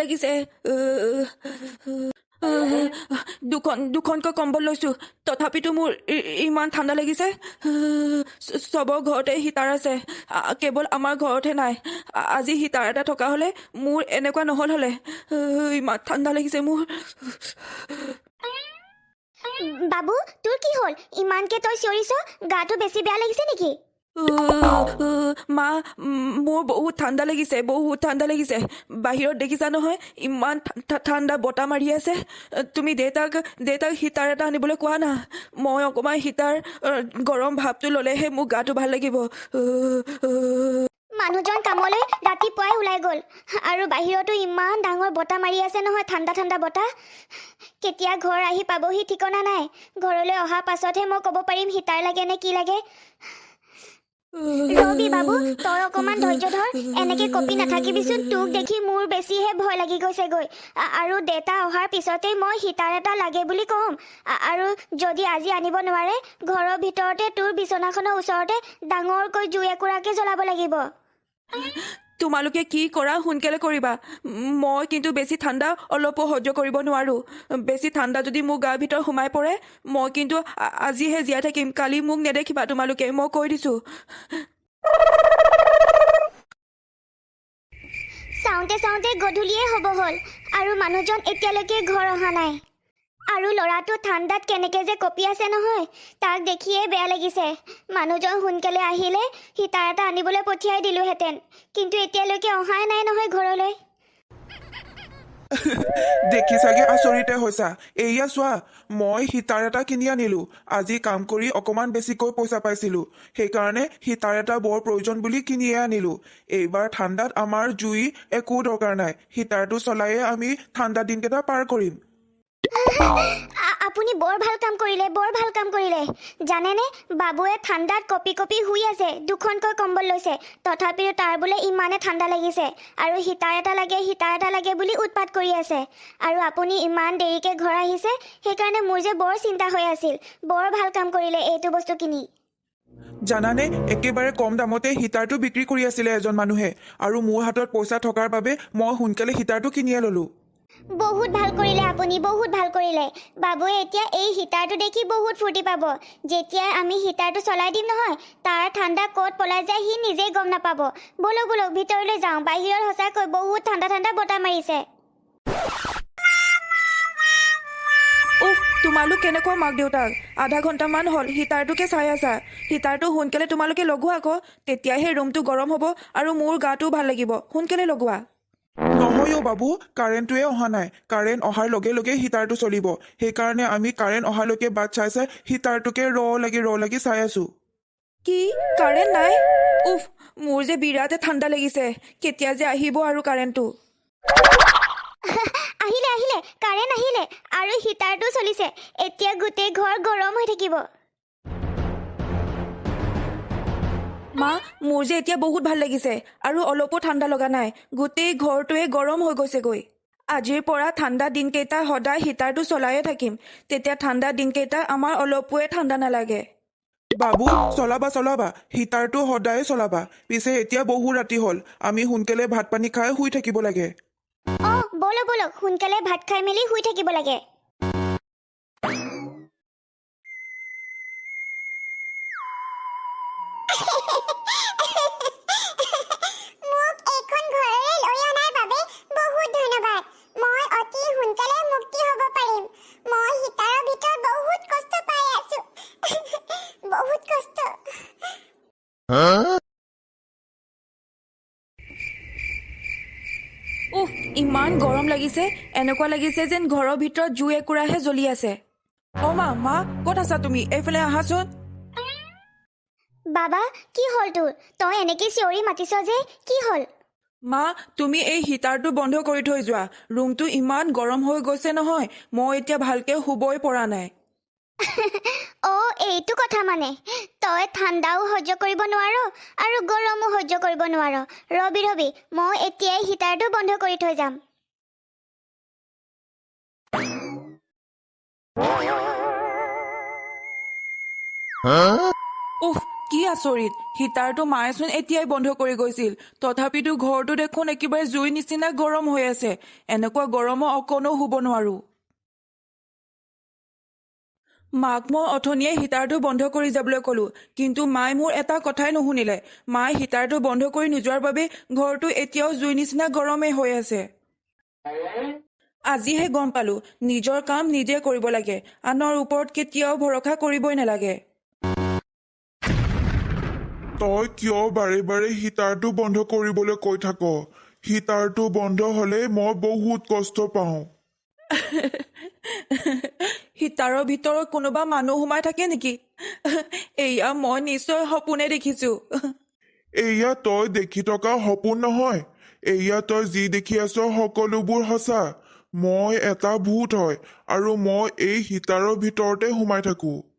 লাগিছে দুখন দুখনকৈ কম্বল লৈছোঁ তথাপিতো মোৰ ইমান ঠাণ্ডা লাগিছে চবৰ ঘৰতে হিটাৰ আছে কেৱল আমাৰ ঘৰতহে নাই আজি হিটাৰ এটা থকা হ'লে মোৰ এনেকুৱা নহ'ল হ'লে ইমান ঠাণ্ডা লাগিছে মোৰ বাবু তোৰ কি হ'ল ইমানকে তই চিঞৰিছ গাটো বেছি বেয়া লাগিছে নেকি মা মোৰ বহুত ঠাণ্ডা লাগিছে বহুত ঠাণ্ডা লাগিছে বাহিৰত দেখিছা নহয় ইমান ঠাণ্ডা বতাহ মাৰি আছে তুমি দেউতাক দেউতাক হিটাৰ এটা আনিবলৈ কোৱা না মই অকণমান হিটাৰ গৰম ভাৱটো ল'লেহে মোৰ গাটো ভাল লাগিব। মানুহজন কামলৈ ৰাতিপুৱাই ওলাই গ'ল আৰু বাহিৰতো ইমান ডাঙৰ বতাহ মাৰি আছে নহয় ঠাণ্ডা ঠাণ্ডা বতাহ কেতিয়া ঘৰ আহি পাবহি ঠিকনা নাই ঘৰলৈ অহাৰ পাছতহে মই ক'ব পাৰিম হিটাৰ লাগে নে কি লাগে ৰবি বাবু তই অকণমান ধৈৰ্য ধৰ। এনেকে কপি নাথাকিবিচোন তোক দেখি মোৰ বেছিহে ভয় লাগি গৈছেগৈ। আৰু দেউতা অহাৰ পিছতেই মই হিটাৰ এটা লাগে বুলি ক'ম। আৰু যদি আজি আনিব নোৱাৰে ঘৰৰ ভিতৰতে তোৰ বিচনাখনৰ ওচৰতে ডাঙৰকৈ জুই একুৰাকে জ্বলাব লাগিব। তোমালোকে কি কৰা? সোনকালে কৰিবা। মই কিন্তু বেছি ঠাণ্ডা অলপো সহ্য কৰিব নোৱাৰোঁ। বেছি ঠাণ্ডা যদি মোৰ গাৰ ভিতৰত সোমাই পৰে মই কিন্তু আজিহে জীয়াই থাকিম। কালি মোক নেদেখিবা তোমালোকে মই কৈ দিছোঁ। চাওঁতে চাওঁতে গধূলিয়ে হ'ব হ'ল আৰু মানুহজন এতিয়ালৈকে ঘৰ অহা নাই। আৰু ল'ৰাটো ঠাণ্ডাত কেনেকে যে কঁপি আছে নহয় তাক দেখিয়ে বেয়া লাগিছে। মানুহজন সোনকালে আহিলে হিটাৰ এটা আনিবলৈ পঠিয়াই দিলোহেঁতেন। কিন্তু এতিয়ালৈকে অহাই নাই নহয় ঘৰলৈ। দেখি চাগে আচৰিতে হৈছা। এয়া চোৱা মই হিটাৰ এটা কিনি আনিলো। আজি কাম কৰি অকমান বেছিকৈ পইচা পাইছিলো। সেইকাৰণে হিটাৰ এটা বৰ প্ৰয়োজন বুলি কিনিয়ে আনিলো। এইবাৰ ঠাণ্ডাত আমাৰ জুই একো দৰকাৰ নাই। হিটাৰটো চলায়ে আমি ঠাণ্ডা দিনকেইটা পাৰ কৰিম। আপুনি বৰ ভালো কাম কৰিলে, বৰ ভালো কাম কৰিলে। জানেনে, বাবুৱে ঠাণ্ডাত কঁপি কঁপি শুই আছে, দুখনকৈ কম্বল লৈছে। তথাপিও তাৰ বোলে ইমানে ঠাণ্ডা লাগিছে, আৰু হিটাৰ এটা লাগে, হিটাৰ এটা লাগে বুলি উৎপাত কৰি আছে। আৰু আপুনি ইমান দেৰিকে ঘৰ আহিছে, সেইকাৰণে মোৰ যে বৰ চিন্তা হৈ আছিল। বৰ ভালো কাম কৰিলে এইটো বস্তু কিনি। জানানে, একেবাৰে কম দামতে হিটাৰটো বিক্ৰী কৰি আছিলে এজন মানুহে। আৰু মোৰ হাতত পইচা থকাৰ বাবে মই সোনকালে হিটাৰটো কিনিয়ে ললো। বহুত ভাল কৰিলে আপুনি বহুত ভাল কৰিলে। বাবুৱে এতিয়া এই হিটাৰটো দেখি বহুত ফূৰ্তি পাব। যেতিয়া আমি হিটাৰটো চলাই দিম নহয় তাৰ ঠাণ্ডা ক'ত পলাই যায় সি নিজেই গম নাপাব। বলক বলক ভিতৰলৈ যাওঁ। বাহিৰত সঁচাকৈ বহুত ঠাণ্ডা ঠাণ্ডা বতাহ মাৰিছে। তোমালোক কেনেকুৱা মাক দেউতাক? আধা ঘণ্টামান হ'ল হিটাৰটোকে চাই আছা। হিটাৰটো সোনকালে তোমালোকে লগোৱা আকৌ। তেতিয়াহে ৰুমটো গৰম হ'ব আৰু মোৰ গাটোও ভাল লাগিব। সোনকালে লগোৱা। নহয় অ' বাবু কাৰেণ্টটোৱে অহা নাই। কাৰেণ্ট অহাৰ লগে লগে হিটাৰটো চলিব। সেইকাৰণে আমি কাৰেণ্ট অহালৈকে বাট চাই চাই হিটাৰটোকে ৰ লাগি ৰ লাগি চাই আছো। কি? কাৰেণ্ট নাই? উফ মোৰ যে বিৰাটে ঠাণ্ডা লাগিছে। কেতিয়া যে আহিব আৰু কাৰেণ্টটো? আহিলে আহিলে। কাৰেণ্ট আহিলে। আৰু হিটাৰটো চলিছে। এতিয়া গোটেই ঘৰ গৰম হৈ থাকিব। মা মোৰ যে এতিয়া বহুত ভাল লাগিছে আৰু অলপো ঠাণ্ডা লগা নাই। গোটেই ঘৰটোৱে গৰম হৈ গৈছেগৈ। আজিৰ পৰা ঠাণ্ডা দিনকেইটা সদায় হিটাৰটো চলায়ে থাকিম। তেতিয়া ঠাণ্ডা দিনকেইটা আমাৰ অলপোৱে ঠাণ্ডা নালাগে। বাবু চলাবা চলাবা। হিটাৰটো সদায়ে চলাবা। পিছে এতিয়া বহু ৰাতি হ'ল। আমি সোনকালে ভাত পানী খাই শুই থাকিব লাগে। অঁ বলক বলক। সোনকালে ভাত খাই মেলি শুই থাকিব লাগে। লাগিছে এনেকুৱা লাগিছে যেন ঘৰৰ ভিতৰত জুই একুৰাহে জ্বলি আছে। অ মা মা ক'ত আছা তুমি? এইফালে আহাচোন। বাবা কি হ'ল তোৰ? তই এনেকৈ চিঞৰি মাতিছ যে কি হ'ল? মা তুমি এই হিটাৰটো বন্ধ কৰি থৈ যোৱা। ৰুমটো ইমান গৰম হৈ গৈছে নহয়। মই এতিয়া ভালকে শুবই পৰা নাই। অ' এইটো কথা মানে। তই ঠাণ্ডাও সহ্য কৰিব নোৱাৰ আৰু গৰমো সহ্য কৰিব নোৱাৰ। ৰবি ৰবি মই এতিয়াই হিটাৰটো বন্ধ কৰি থৈ যাম। উফ কি আচৰিত। হিটাৰটো মায়েচোন এতিয়াই বন্ধ কৰি গৈছিল। তথাপিতো ঘৰটো দেখোন একেবাৰে জুই নিচিনা গৰম হৈ আছে। এনেকুৱা গৰমো অকণো শুব নোৱাৰো। মাক মই অথনিয়ে হিটাৰটো বন্ধ কৰি যাবলৈ ক'লো। কিন্তু মায়ে মোৰ এটা কথাই নুশুনিলে। মায়ে হিটাৰটো বন্ধ কৰি নোযোৱাৰ বাবে ঘৰটো এতিয়াও জুই নিচিনা গৰমেই হৈ আছে। আজিহে গম পালো। নিজৰ কাম নিজে কৰিব লাগে। আনৰ ওপৰত কেতিয়াও ভৰসা কৰিবই নালাগে। তই কিয় বাৰে বাৰে হিটাৰটো বন্ধ কৰিবলৈ কৈ থাক? হিটাৰটো বন্ধ হলে মই বহুত কষ্ট পাওঁ। হিটাৰৰ ভিতৰত কোনোবা মানুহ সোমাই থাকে নেকি? এয়া মই নিশ্চয় সপোনে দেখিছো। এয়া তই দেখি থকা সপোন নহয়। এয়া তই যি দেখি আছ সকলোবোৰ সঁচা। মই এটা ভূত হয় আৰু মই এই হিটাৰৰ ভিতৰতে সোমাই থাকো।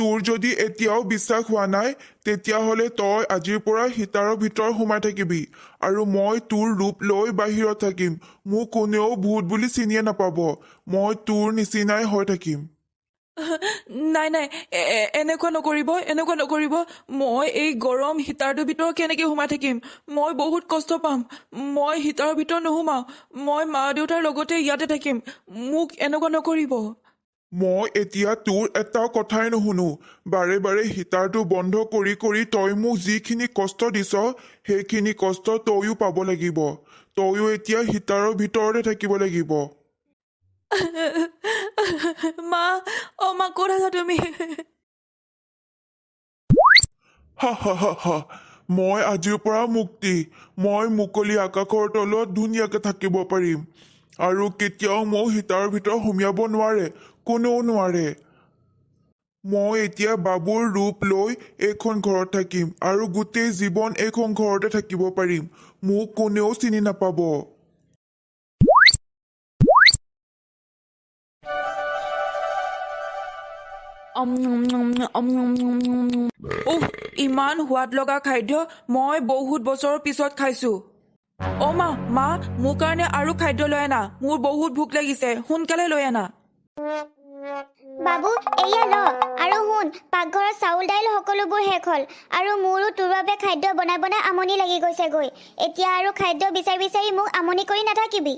তোৰ যদি এতিয়াও বিশ্বাস হোৱা নাই তেতিয়াহ'লে তই আজিৰ পৰা হিটাৰৰ ভিতৰত সোমাই থাকিবি আৰু মই তোৰ ৰূপ লৈ বাহিৰত থাকিম। মোক কোনেও ভূত বুলি চিনিয়ে নাপাব। মই তোৰ নিচিনাই হৈ থাকিম। নাই নাই এনেকুৱা নকৰিব এনেকুৱা নকৰিব। মই এই গৰম হিটাৰটোৰ ভিতৰত কেনেকে সোমাই থাকিম? মই বহুত কষ্ট পাম। মই হিটাৰৰ ভিতৰত নোসোমাওঁ। মই মা দেউতাৰ লগতে ইয়াতে থাকিম। মোক এনেকুৱা নকৰিব। মই এতিয়া তোৰ এটা কথাই নুশুনো। বাৰে বাৰে হিটাৰটো বন্ধ কৰি কৰি তই মোক যিখিনি কষ্ট দিছ সেইখিনি কষ্ট তয়ো পাব লাগিব। তয়ো এতিয়া হিটাৰৰ ভিতৰতে থাকিব লাগিব। মা অ মা ক'ত আছা তুমি? মই আজিৰ পৰা মুক্তি। মই মুকলি আকাশৰ তলত ধুনীয়াকে থাকিব পাৰিম। আৰু কেতিয়াও মোক হিটাৰৰ ভিতৰত সুমিয়াব নোৱাৰে। কোনেও নোৱাৰে। মই এতিয়া বাবুৰ ৰূপ লৈ এইখন ঘৰত থাকিম আৰু গোটেই জীৱন এইখন ঘৰতে থাকিব পাৰিম। মোক কোনেও চিনি নাপাব। ইমান সোৱাদ লগা খাদ্য মই বহুত বছৰৰ পিছত খাইছো। অ মা মা মোৰ কাৰণে আৰু খাদ্য লৈ আনা। মোৰ বহুত ভোক লাগিছে। সোনকালে লৈ আনা। বাবু এয়া ল। আৰু শুন পাকঘৰত চাউল দাইল সকলোবোৰ শেষ হ'ল। আৰু মোৰো তোৰ বাবে খাদ্য বনাই বনাই আমনি লাগি গৈছেগৈ। এতিয়া আৰু খাদ্য বিচাৰি বিচাৰি মোক আমনি কৰি নাথাকিবি।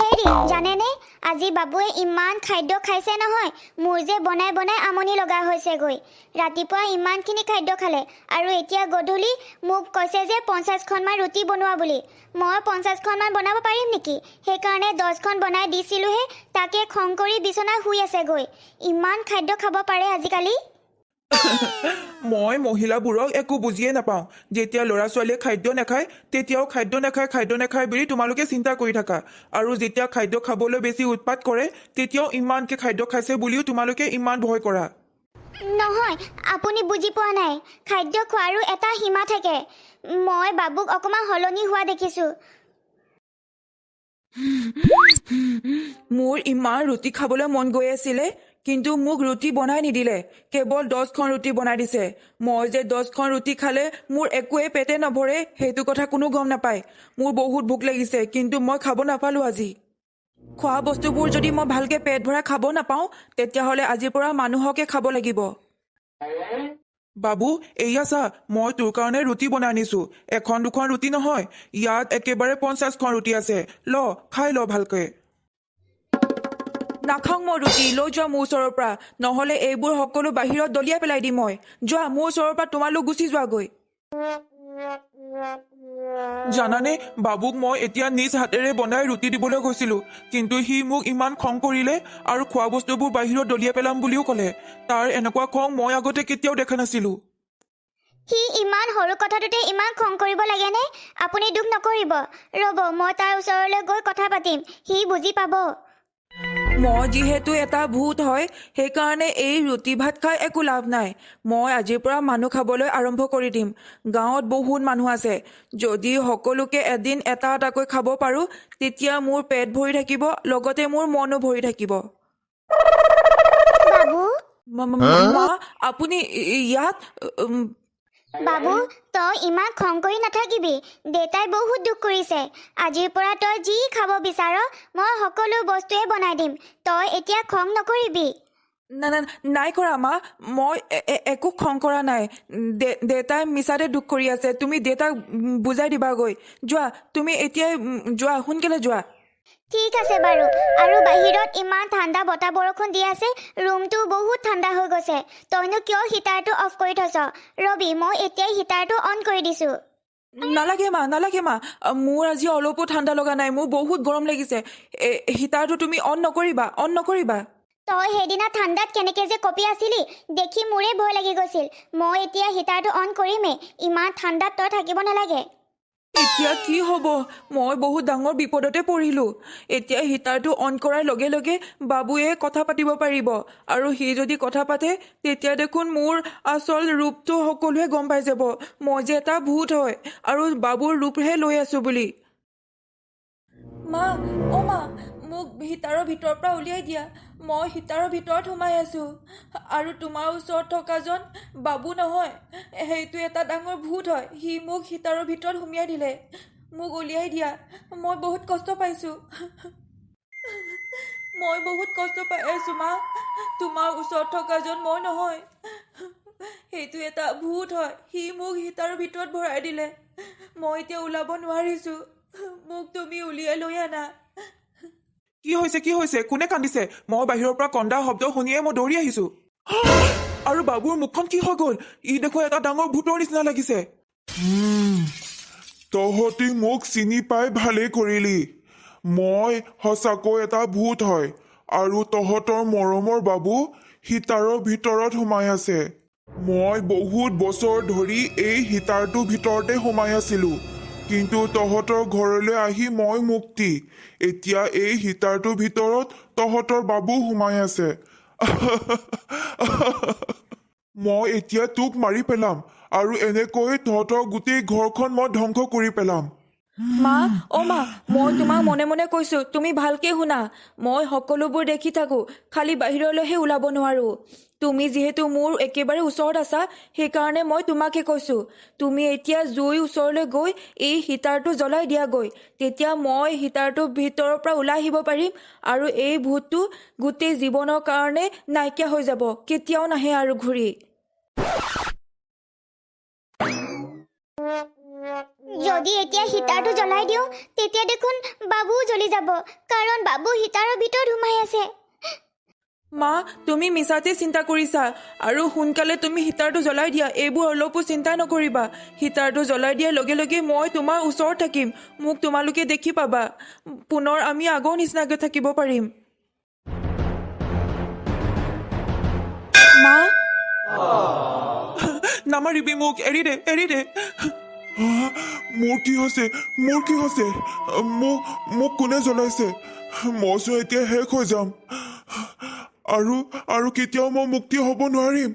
হেৰি জানেনে? আজি বাবুৱে ইমান খাদ্য খাইছে নহয়। মোৰ যে বনাই বনাই আমনি লগা হৈছেগৈ। ৰাতিপুৱা ইমানখিনি খাদ্য খালে আৰু এতিয়া গধূলি মোক কৈছে যে পঞ্চাছখনমান ৰুটি বনোৱা বুলি। মই পঞ্চাছখনমান বনাব পাৰিম নেকি? সেইকাৰণে দহখন বনাই দিছিলোঁহে, তাকে খং কৰি বিচনাত শুই আছেগৈ। ইমান খাদ্য খাব পাৰে আজিকালি? মই মহিলাবোৰক একো বুজিয়ে নাপাওঁ। যেতিয়া ল'ৰা ছোৱালীয়ে খাদ্য নাখায় তেতিয়াও খাদ্য নাখায় খাদ্য নাখায় বুলি তোমালোকে চিন্তা কৰি থাকা। আৰু যেতিয়া খাদ্য খাবলৈ বেছি উৎপাত কৰে তেতিয়াও ইমানকে খাদ্য খাইছে বুলিও তোমালোকে ইমান ভয় কৰা। নহয় আপুনি বুজি পোৱা নাই। খাদ্য খোৱাৰো এটা সীমা থাকে। মই বাবুক অকণমান সলনি হোৱা দেখিছোঁ। মোৰ ইমান ৰুটি খাবলৈ মন গৈ আছিলে। কিন্তু মোক ৰুটি বনাই নিদিলে। কেৱল দহখন ৰুটি বনাই দিছে। মই যে দহখন ৰুটি খালে মোৰ একোৱে পেটে নভৰে সেইটো কথা কোনো গম নাপায়। মোৰ বহুত ভোক লাগিছে কিন্তু মই খাব নাপালোঁ আজি। খোৱা বস্তুবোৰ যদি মই ভালকে পেট ভৰাই খাব নাপাওঁ তেতিয়াহ'লে আজিৰ পৰা মানুহকে খাব লাগিব। বাবু এয়া চা মই তোৰ কাৰণে ৰুটি বনাই আনিছো। এখন দুখন ৰুটি নহয় ইয়াত একেবাৰে পঞ্চাছখন ৰুটি আছে। ল খাই ল ভালকৈ। নাখাওঁ মই ৰুটি লৈ যোৱা মোৰ ওচৰৰ পৰা। নহ'লে এইবোৰ সকলো বাহিৰত দলিয়াই পেলাই দিম মই। যোৱা মোৰ ওচৰৰ পৰা তোমালোক গুচি যোৱাগৈ। জানানে বাবুক মই এতিয়া নিজ হাতেৰে বনাই ৰুটি দিবলৈ গৈছিলো। কিন্তু সি মোক ইমান খং কৰিলে আৰু খোৱা বস্তুবোৰ বাহিৰত দলিয়াই পেলাম বুলিও ক'লে। তাৰ এনেকুৱা খং মই আগতে কেতিয়াও দেখা নাছিলো। সি ইমান সৰু কথাটোতে ইমান খং কৰিব লাগেনে? আপুনি দুখ নকৰিব। ৰ'ব মই তাৰ ওচৰলৈ গৈ কথা পাতিম। সি বুজি পাব। মই যিহেতু এটা ভূত হয় সেইকাৰণে এই ৰুটি ভাত খাই একো লাভ নাই মই আজিৰ পৰা মানুহ খাবলৈ আৰম্ভ কৰি দিম গাঁৱত বহুত মানুহ আছে যদি সকলোকে এদিন এটা এটাকৈ খাব পাৰোঁ তেতিয়া মোৰ পেট ভৰি থাকিব লগতে মোৰ মনো ভৰি থাকিব বাবু মা- আপুনি ইয়াত বাবু, তই ইমান খং কৰি নাথাকিবি। দেউতাই বহুত দুখ কৰিছে। আজিৰ পৰা তই যি খাব বিচাৰ, মই সকলো বস্তুৱে বনাই দিম। তই এতিয়া খং নকৰিবি। নাই কৰা, মা। মই একো খং কৰা নাই। দেউতাই মিছাতে দুখ কৰি আছে। তুমি দেউতাক বুজাই দিবাগৈ। যোৱা, তুমি এতিয়াই যোৱা, সোনকালে যোৱা। ঠিক আছে বাৰু। আৰু বাহিৰত ইমান ঠাণ্ডা বতাহ বৰষুণ দি আছে ৰুমটো বহুত ঠাণ্ডা হৈ গৈছে। তইনো কিয় হিটাৰটো অফ কৰি থৈছ? ৰবি মই এতিয়াই হিটাৰটো অন কৰি দিছোঁ। নালাগে মা নালাগে মা। মোৰ আজি অলপো ঠাণ্ডা লগা নাই মোৰ বহুত গৰম লাগিছে। হিটাৰটো তুমি অন নকৰিবা অন নকৰিবা। তই সেইদিনা ঠাণ্ডাত কেনেকে যে কঁপি আছিলি দেখি মোৰে ভয় লাগি গৈছিল। মই এতিয়া হিটাৰটো অন কৰিমেই ইমান ঠাণ্ডাত তই থাকিব নালাগে। এতিয়া কি হ'ব? মই বহুত ডাঙৰ বিপদতে পৰিলোঁ। এতিয়া হিটাৰটো অন কৰাৰ লগে লগে বাবুৱে কথা পাতিব পাৰিব। আৰু সি যদি কথা পাতে তেতিয়া দেখোন মোৰ আচল ৰূপটো সকলোৱে গম পাই যাব। মই যে এটা ভূত হয় আৰু বাবুৰ ৰূপহে লৈ আছোঁ বুলি। মা অ' মা মোক হিটাৰৰ ভিতৰৰ পৰা উলিয়াই দিয়া। মই হিটাৰৰ ভিতৰত সোমাই আছোঁ। আৰু তোমাৰ ওচৰত থকাজন বাবু নহয়। সেইটো এটা ডাঙৰ ভূত হয়। সি মোক হিটাৰৰ ভিতৰত সুমিয়াই দিলে। মোক উলিয়াই দিয়া। মই বহুত কষ্ট পাইছোঁ। মই বহুত কষ্ট পাই আছোঁ মা। তোমাৰ ওচৰত থকাজন মই নহয়। সেইটো এটা ভূত হয়। সি মোক হিটাৰৰ ভিতৰত ভৰাই দিলে। মই এতিয়া ওলাব নোৱাৰিছোঁ। মোক তুমি উলিয়াই লৈ আনা। কি হৈছে কি হৈছে? কোনে কান্দিছে? মই বাহিৰৰ পৰা কন্দা শব্দ শুনিয়ে মই দৌৰি আহিছো। আৰু বাবুৰ মুখখন কি হৈ গ'ল? ই দেখোন এটা ডাঙৰ ভূতৰ নিচিনা লাগিছে। তহঁতি মোক চিনি পাই ভালেই কৰিলি। মই সঁচাকৈ এটা ভূত হয় আৰু তহঁতৰ মৰমৰ বাবু সীতাৰৰ ভিতৰত সোমাই আছে। মই বহুত বছৰ ধৰি এই সীতাৰটোৰ ভিতৰতে সোমাই আছিলো। কিন্তু তহঁতৰ ঘৰলৈ আহি মই মুক্তি। এতিয়া এই সীতাৰটোৰ ভিতৰত তহঁতৰ বাবু সোমাই আছে। মই এতিয়া তোক মাৰি পেলাম আৰু এনেকৈ তহঁতৰ গোটেই ঘৰখন মই ধ্বংস কৰি পেলাম। মা অ' মা মই তোমাক মনে মনে কৈছোঁ তুমি ভালকে শুনা। মই সকলোবোৰ দেখি থাকোঁ খালি বাহিৰলৈহে ওলাব নোৱাৰোঁ। তুমি যিহেতু মোৰ একেবাৰে ওচৰত আছা সেইকাৰণে মই তোমাকে কৈছোঁ। তুমি এতিয়া জুই ওচৰলৈ গৈ এই হিটাৰটো জ্বলাই দিয়াগৈ। তেতিয়া মই হিটাৰটোৰ ভিতৰৰ পৰা ওলাই আহিব পাৰিম আৰু এই ভূতটো গোটেই জীৱনৰ কাৰণে নাইকিয়া হৈ যাব। কেতিয়াও নাহে আৰু ঘূৰি। যদি এতিয়া হিটাৰটো জ্বলাই দিওঁ তেতিয়া দেখোন বাবুও জ্বলি যাব কাৰণ বাবু হিটাৰৰ ভিতৰত সোমাই আছে। মা তুমি মিছাতে চিন্তা কৰিছা আৰু সোনকালে তুমি হিটাৰটো জ্বলাই দিয়া এইবোৰ অলপো চিন্তা নকৰিবা। হিটাৰটো জ্বলাই দিয়াৰ লগে লগে মই তোমাৰ ওচৰত থাকিম মোক তোমালোকে দেখি পাবা। পুনৰ আমি আগৰ নিচিনাকৈ থাকিব পাৰিম। মা? নামাৰিবি মোক এৰি দে এৰি দে। মোৰ কি হৈছে? মোৰ কি হৈছে? মোক মোক কোনে জ্বলাইছে? মইচোন এতিয়া শেষ হৈ যাম। আৰু আৰু কেতিয়াও মই মুক্তি হ'ব নোৱাৰিম।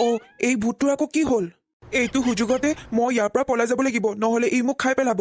অ' এই ভূতটোৰ আকৌ কি হ'ল? এইটো সুযোগতে মই ইয়াৰ পৰা পলাই যাব লাগিব নহ'লে ই মোক খাই পেলাব।